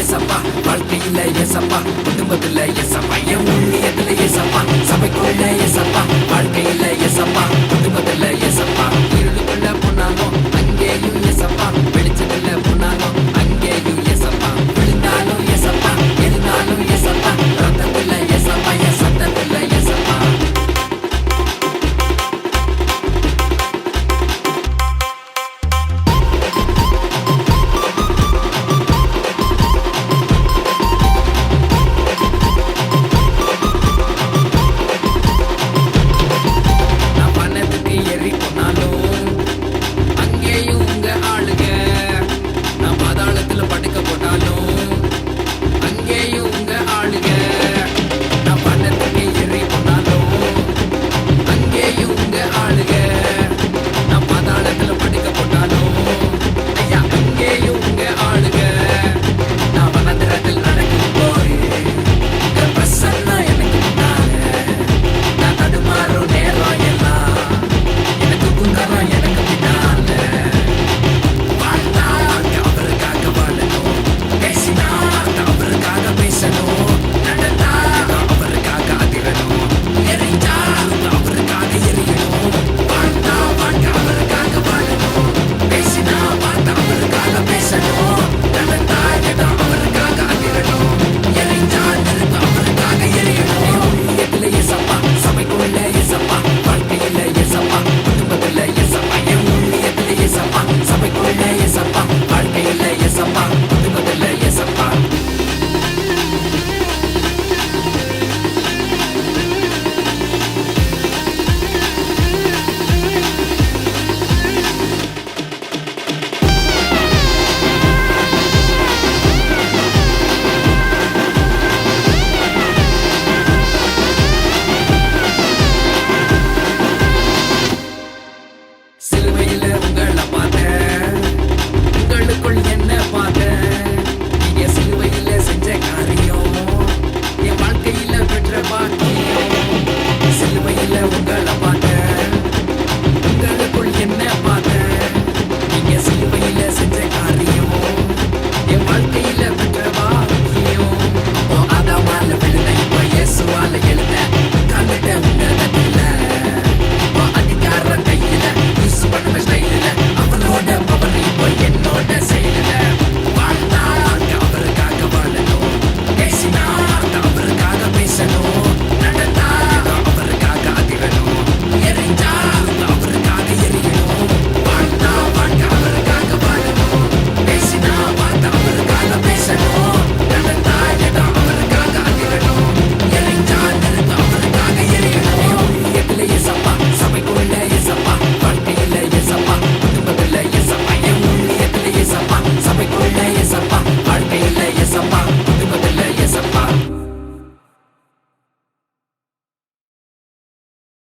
எசப்பா வாழ்க்கையில எசப்பா குடும்பத்துல எசப்பா என் உண்மையத்துல எசப்பா சபைக்குள்ள எசப்பா. Hoy bailé